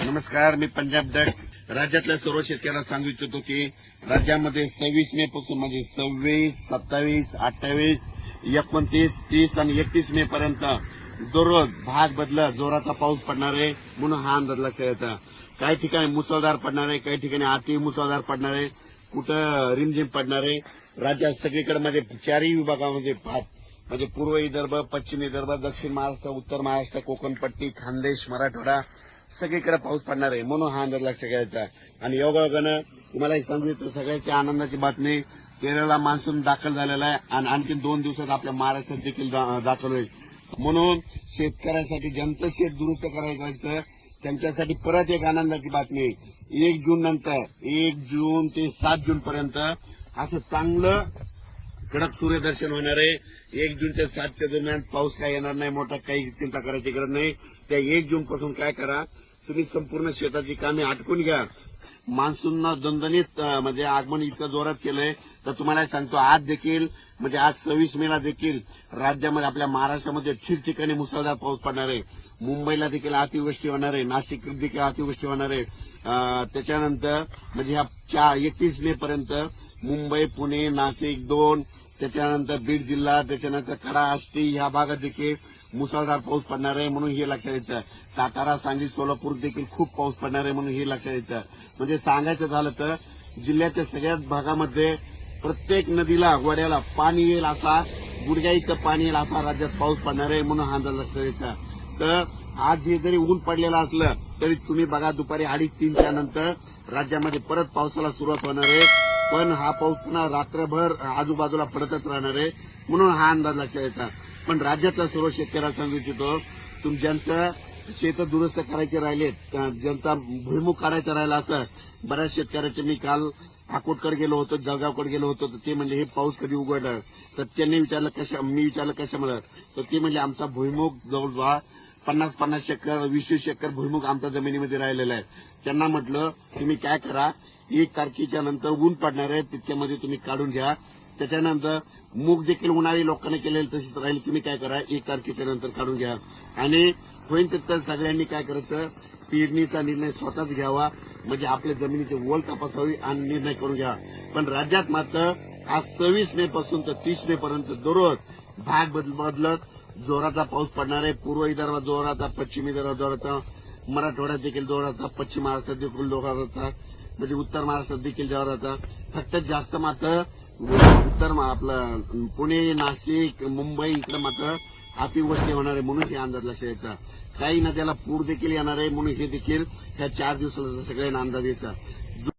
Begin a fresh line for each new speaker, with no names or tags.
नमस्कार मी पंजाब डक राज्यातल्या सर्व शेतकऱ्यांना सांगू इच्छितो की राज्यामध्ये सव्वीस मे पासून म्हणजे सव्वीस सत्तावीस अठ्ठावीस एकोणतीस तीस आणि एकतीस मे पर्यंत दररोज भाग बदलत जोराचा पाऊस पडणार आहे म्हणून हा अंदाज लक्षात येतं. काही ठिकाणी मुसळधार पडणार आहे काही ठिकाणी अति मुसळधार पडणार आहे कुठं रिमझिम पडणार आहे. राज्यात सगळीकडे म्हणजे चारही विभागामध्ये भाग म्हणजे पूर्व विदर्भ पश्चिम विदर्भ दक्षिण महाराष्ट्र उत्तर महाराष्ट्र कोकणपट्टी खानदेश मराठवाडा सगळीकडे पाऊस पडणार आहे म्हणून हा अंदाज लक्ष घ्यायचा आणि योगायोगानं तुम्हाला हे सांगू इच्छितो सगळ्याची आनंदाची बातमी केरळला मान्सून दाखल झालेला आहे आणि आणखी दोन दिवसात आपल्या महाराष्ट्रात देखील दाखल होईल. म्हणून शेतकऱ्यांसाठी ज्यांचं शेत दुरुस्त करायचं त्यांच्यासाठी परत एक आनंदाची बातमी. एक जून नंतर एक जून ते सात जून पर्यंत असं चांगलं कडक सूर्यदर्शन होणार आहे. एक जून ते सातच्या दरम्यान पाऊस काय येणार नाही मोठा काही चिंता करायची गरज नाही. त्या एक जून पासून काय करा तुम्ही संपूर्ण शेताची कामे आटकून घ्या. मान्सूननं दणदणीत म्हणजे आगमन इतकं जोरात केलंय तर तुम्हाला सांगतो आज देखील म्हणजे आज सव्वीस मेला देखील राज्यामध्ये आपल्या महाराष्ट्रामध्ये ठिकठिकाणी मुसळधार पाऊस पडणार आहे. मुंबईला देखील अतिवृष्टी होणार आहे. नाशिक देखील अतिवृष्टी होणार आहे. त्याच्यानंतर म्हणजे ह्या चार एकतीस मे पर्यंत मुंबई पुणे नाशिक दोन त्याच्यानंतर बीड जिल्हा त्याच्यानंतर कडा आष्टी ह्या भागात देखील मुसळधार पाऊस पडणार आहे म्हणून हे लक्षात येतं. सातारा सांगली सोलापूर देखील खूप पाऊस पडणार आहे म्हणून हे लक्षात येतं. म्हणजे सांगायचं झालं तर जिल्ह्याच्या सगळ्याच भागामध्ये प्रत्येक नदीला वड्याला पाणी येईल असा गुडघ्या इथं पाणी येईल असा राज्यात पाऊस पडणार आहे म्हणून हा अंदाज लक्षात येतं. तर आज हे जरी ऊन पडलेलं असलं तरी तुम्ही बघा दुपारी अडीच तीनच्या नंतर राज्यामध्ये परत पावसाला सुरुवात होणार आहे. पण हा पाऊस पुन्हा रात्रभर आजूबाजूला पडतच राहणार आहे. म्हणून हा अंदाज लक्षात येतात पण राज्यातल्या सर्व शेतकऱ्याला सांगू इच्छितो तुमच्यांचं शेत दुरुस्त करायचे राहिलेत ज्यांचा भुईमुख काढायचा राहिला असं बऱ्याच शेतकऱ्याचे मी काल अकोटकडे गेलो होतो जळगावकडे गेलो होतो तर ते म्हणजे हे पाऊस कधी उघडलं? तर त्यांनी विचारलं कशा मी विचारलं कशामुळे? तर ते म्हणजे आमचा भुईमुख जवळजवळ पन्नास पन्नास शेकर वीस वीस भुईमुख आमच्या जमिनीमध्ये राहिलेला आहे. त्यांना म्हटलं तुम्ही काय करा एक तारखेच्या नंतर ऊन पडणार आहे तितक्यामध्ये तुम्ही काढून घ्या. त्याच्यानंतर मूग देखील उन्हाळी लोकांनी केलेलं तशीच राहील. तुम्ही काय करा एक तारखेच्या नंतर काढून घ्या. आणि होईल तर सगळ्यांनी काय करायचं पेरणीचा निर्णय स्वतःच घ्यावा. म्हणजे आपल्या जमिनीची ओल तपासावी आणि निर्णय करून घ्या. पण राज्यात मात्र आज सव्वीस मे पासून तर तीस मे पर्यंत दररोज भाग बदल- बदलत जोराचा पाऊस पडणार आहे. पूर्व विदर्भात जोराचा पश्चिम विदर्भात जोराचा मराठवाड्यात देखील जोराचा पश्चिम महाराष्ट्रात देखील जोराचा. म्हणजे उत्तर महाराष्ट्रात देखील जोराचा फक्त जास्त मात्र उत्तर आपलं पुणे नाशिक मुंबई इकडं मात्र अतिवृष्टी होणार आहे म्हणून हे अंदाज लक्षात येतं. काही नद्याला पूर देखील येणार आहे म्हणून हे देखील ह्या चार दिवसाचा सगळ्यांना अंदाज येतं.